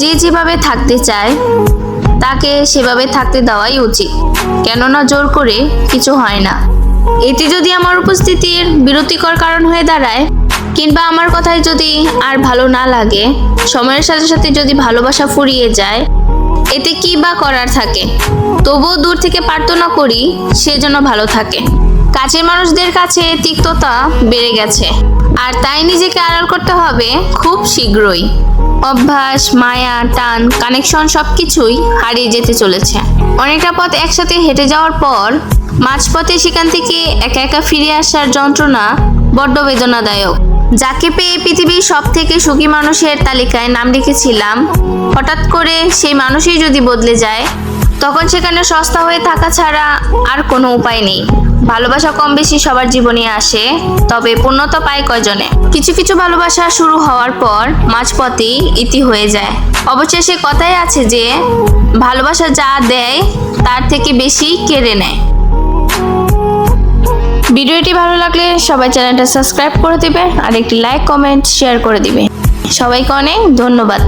যে যেভাবে থাকতে চায়, তাকে সেভাবে থাকতে দেওয়াই উচিত। কেননা জোর করে কিছু হয় না। এতে যদি আমার উপস্থিতির বিরতিকর কারণ হয়ে দাঁড়ায়, কিংবা আমার কথায় যদি আর ভালো না লাগে, সময়ের সাথে সাথে যদি ভালোবাসা ফুরিয়ে যায়, এতে কি বা করার থাকে? তবুও দূর থেকে প্রার্থনা করি, সে যেন ভালো থাকে। কাছের মানুষদের কাছে তিক্ততা বেড়ে গেছে। আর তাই নিজেকে আড়াল করতে হবে খুব শীঘ্রই। অভ্যাস, মায়া, টান, কানেকশন সবকিছুই হারিয়ে যেতে চলেছে। অনেকটা পথ একসাথে হেঁটে যাওয়ার পর মাঝপথে সেখান থেকে একা একা ফিরে আসার যন্ত্রণা বড্ড বেদনাদায়ক। যাকে পেয়ে পৃথিবীর সব থেকে সুখী মানুষের তালিকায় নাম লিখেছিলাম হঠাৎ করে সেই মানুষই যদি বদলে যায় তখন সেখানে সস্তা হয়ে থাকা ছাড়া আর কোনো উপায় নেই। ভালোবাসা কম বেশি সবার জীবনে আসে, তবে পূর্ণতা পায় কয়জনে? কিছু কিছু ভালোবাসা শুরু হওয়ার পর মাঝপথেই ইতি হয়ে যায়। অবশেষে কথাই আছে যে, ভালোবাসা যা দেয়, তার থেকে বেশি কেড়ে নেয়। ভিডিওটি ভালো লাগলে সবাই চ্যানেলটা সাবস্ক্রাইব করে দিবে আর একটি লাইক, কমেন্ট, শেয়ার করে দিবে। সবাইকে অনেক ধন্যবাদ।